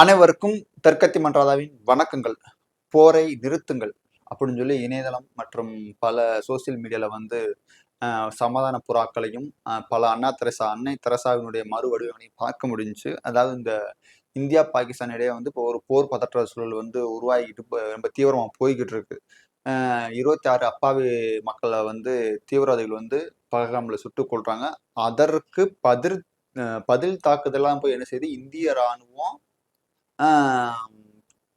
அனைவருக்கும் தெற்கத்தி மன்றாதாவின் வணக்கங்கள். போரை நிறுத்துங்கள் அப்படின்னு சொல்லி இணையதளம் மற்றும் பல சோசியல் மீடியாவில் வந்து சமாதான புறாக்களையும் பல அண்ணா தெரசா அன்னை தெரசாவினுடைய மறு வடிவங்களையும் பார்க்க முடிஞ்சுச்சு அதாவது இந்த இந்தியா பாகிஸ்தான் இடையே வந்து இப்போ ஒரு போர் பதற்ற சூழல் வந்து உருவாகிட்டு இப்போ ரொம்ப தீவிரமாக போய்கிட்டு இருக்கு. இருபத்தி ஆறு அப்பாவி மக்களை வந்து தீவிரவாதிகள் வந்து பககாமில் சுட்டு கொள்றாங்க அதற்கு பதில் பதில் தாக்குதலாம் போய் என்ன செய்யுது இந்திய ராணுவம்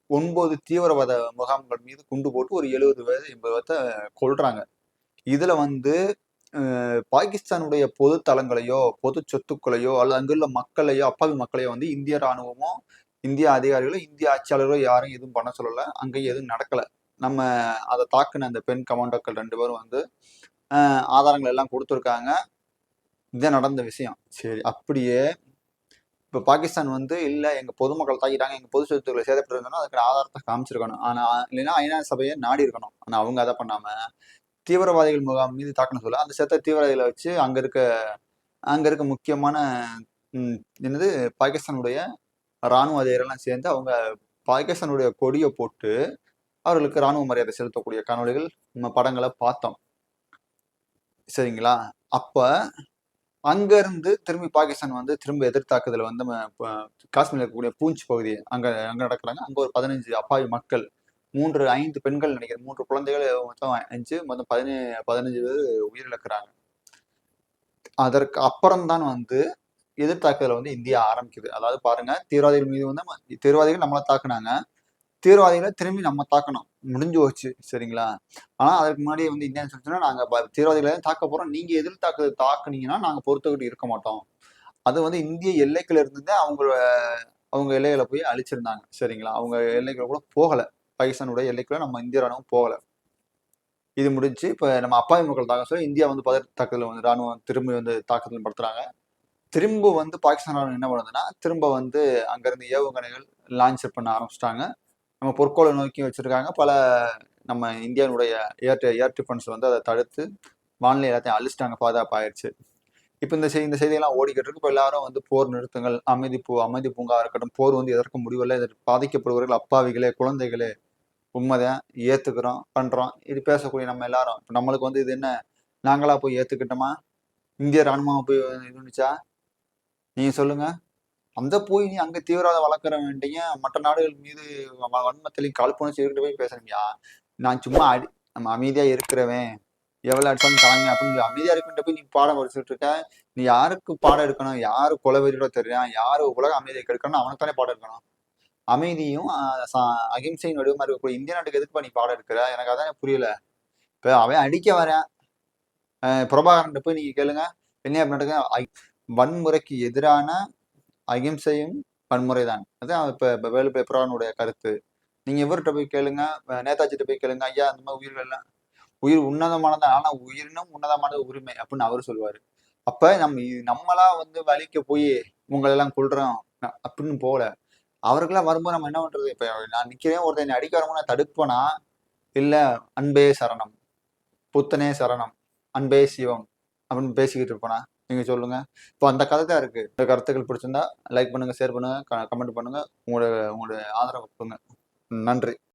ஒன்பது தீவிரவாத முகாம்கள் மீது குண்டு போட்டு ஒரு எழுபது பேர் எண்பது பேர்த்த கொள்றாங்க இதுல வந்து பாகிஸ்தானுடைய பொது தளங்களையோ பொது சொத்துக்களையோ அல்லது அங்குள்ள மக்களையோ அப்பாவி மக்களையோ வந்து இந்திய ராணுவமோ இந்திய அதிகாரிகளோ இந்திய ஆட்சியாளர்களோ யாரும் எதுவும் பண்ண சொல்லல. அங்கேயும் எதுவும் நடக்கல. நம்ம அதை தாக்குன அந்த பெண் கமாண்டோக்கள் ரெண்டு பேரும் வந்து ஆதாரங்கள் எல்லாம் கொடுத்துருக்காங்க. இதுதான் நடந்த விஷயம். சரி அப்படியே இப்போ பாகிஸ்தான் வந்து இல்லை எங்க பொதுமக்கள் தாக்கிட்டாங்க எங்க பொது சொத்துக்களை சேதப்பட்டிருந்தோம்னா அதுக்கு ஆதாரத்தை காமிச்சிருக்கணும். ஆனா இல்லைன்னா ஐநா சபையை நாடி இருக்கணும். ஆனா அவங்க அதை பண்ணாம தீவிரவாதிகள் முகாம் மீது தாக்கணும் சொல்ல அந்த செத்த தீவிரவாதிகளை வச்சு அங்க இருக்க அங்க இருக்க முக்கியமான என்னது பாகிஸ்தானுடைய ராணுவ அதிகாரிகள்லாம் சேர்ந்து அவங்க பாகிஸ்தானுடைய கொடியை போட்டு அவர்களுக்கு ராணுவ மரியாதை செலுத்தக்கூடிய காணொளிகள் நம்ம படங்களை பார்த்தோம். சரிங்களா? அப்ப அங்க இருந்து திரும்பி பாகிஸ்தான் வந்து திரும்ப எதிர்த்தாக்குதல் வந்து நம்ம இருக்கக்கூடிய பூஞ்ச் பகுதி அங்க அங்க நடக்கிறாங்க. அங்க ஒரு பதினஞ்சு அப்பாவி மக்கள் மூன்று ஐந்து பெண்கள் நினைக்கிறேன். மூன்று குழந்தைகள் மொத்தம் அஞ்சு மொத்தம் பதினேழு பதினஞ்சு பேர் உயிரிழக்கிறாங்க. அதற்கு அப்புறம்தான் வந்து எதிர்த்தாக்குதலை வந்து இந்தியா ஆரம்பிக்குது. அதாவது பாருங்க தீவிரவாதிகள் மீது வந்து தீவிரவாதிகள் நம்மளை தாக்குனாங்க. தீவிரவாதிகளை திரும்பி நம்ம தாக்கணும். முடிஞ்சு போச்சு சரிங்களா? ஆனால் அதுக்கு முன்னாடி வந்து இந்தியான்னு சொல்லிச்சுன்னா நாங்கள் தீவிரவாதிகளை தான் தாக்க போகிறோம் நீங்கள் எதில் தாக்கு தாக்குனீங்கன்னா நாங்கள் பொறுத்துக்கிட்டு இருக்க மாட்டோம். அது வந்து இந்திய எல்லைக்குள்ள இருந்து அவங்க அவங்க எல்லைகளை போய் அழிச்சிருந்தாங்க சரிங்களா? அவங்க எல்லைக்குள்ள கூட போகலை. பாகிஸ்தானுடைய எல்லைக்குள்ள நம்ம இந்திய ராணுவம் போகலை. இது முடிஞ்சு இப்போ நம்ம அப்பாவி மக்கள் தாக்க சொல்லி இந்தியா வந்து பதர் தாக்குதல் வந்து ராணுவம் திரும்பி வந்து தாக்குதல் படுத்துறாங்க திரும்ப வந்து பாகிஸ்தான் ராணுவம் என்ன பண்ணுதுன்னா திரும்ப வந்து அங்கேருந்து ஏவுகணைகள் லான்ச் பண்ண ஆரம்பிச்சிட்டாங்க. நம்ம பொற்கோளை நோக்கி வச்சுருக்காங்க. பல நம்ம இந்தியாவுடைய ஏர் ஏர் டிஃபென்ஸ் வந்து அதை தடுத்து வானிலை எல்லாத்தையும் அழிச்சிட்டாங்க. பாதுகாப்பு ஆயிடுச்சு. இப்போ இந்த செய்தி இந்த செய்தியெல்லாம் ஓடிக்கிட்டு இருக்கு. இப்போ எல்லாரும் வந்து போர் நிறுத்துங்கள் அமைதி பூ அமைதி பூங்கா இருக்கட்டும். போர் வந்து எதற்கும் முடிவில்லை. இதற்கு பாதிக்கப்படுபவர்கள் அப்பாவிகளே குழந்தைகளே உண்மைதான் ஏற்றுக்கிறோம் பண்ணுறோம் இது பேசக்கூடிய நம்ம எல்லாரும். இப்போ நம்மளுக்கு வந்து இது என்ன? நாங்களாக போய் ஏற்றுக்கிட்டோமா இந்திய ராணுவமாக போய் இது நீங்கள் சொல்லுங்கள் அந்த போய் நீ அங்க தீவிரவாத வளர்க்குற வேண்டிய மற்ற நாடுகள் மீது வன்மத்திலையும் காழ்ப்புணர்ச்சி இருக்கிட்ட போய் பேசுறீங்களா? நான் சும்மா அடி நம்ம அமைதியா இருக்கிறவன். எவ்வளவு அடிச்சாலும் தாங்க அப்படின்னு அமைதியாக அமைதியா இருக்கின்ற போய் நீ பாடம் படிச்சுட்டு இருக்க. நீ யாருக்கு பாடம் எடுக்கணும்? யாரு கொலவெறியோட தெரியும் யாரு உலக அமைதியை கெடுக்கணும் அவனுக்கு தானே பாடம் எடுக்கணும்? அமைதியும் அகிம்சையின் வடிவமா இருக்கக்கூடிய இந்திய நாட்டுக்கு எதுக்கு நீ பாடம் எடுக்கிற? எனக்கு அதான் புரியல. இப்போ அவன் அடிக்க வரேன் பிரபாகரன் போய் நீங்க கேளுங்க. என்ன நடக்க வன்முறைக்கு எதிரான அகிம்சையும் வன்முறை தான் அதான் இப்போ வேலு பிரபாகரனுடைய கருத்து. நீங்கள் இவர்கிட்ட போய் கேளுங்க நேதாஜிட்ட போய் கேளுங்க ஐயா அந்த மாதிரி உயிர்கள்லாம் உயிர் உன்னதமானது ஆனால் உயிரினும் உன்னதமானது உரிமை அப்படின்னு அவர் சொல்லுவார். அப்போ நம்ம நம்மளா வந்து வலிக்க போய் உங்களெல்லாம் கொள்றோம் அப்படின்னு போகல. அவர்களாம் வரும்போது நம்ம என்ன பண்ணுறது இப்போ நான் நிற்கிறேன் ஒருத்தன் என்னை அடிக்க வரமும் நான் தடுப்பனா? இல்லை அன்பே சரணம் புத்தனே சரணம் அன்பே சிவம் அப்படின்னு பேசிக்கிட்டு இருப்பேனா? நீங்கள் சொல்லுங்கள் இப்போ அந்த கதை தான் இருக்குது இந்த கருத்துக்கள் பிடிச்சிருந்தா லைக் பண்ணுங்கள் ஷேர் பண்ணுங்கள் கமெண்ட் பண்ணுங்கள் உங்களோட உங்களுடைய ஆதரவு கொடுங்க. நன்றி.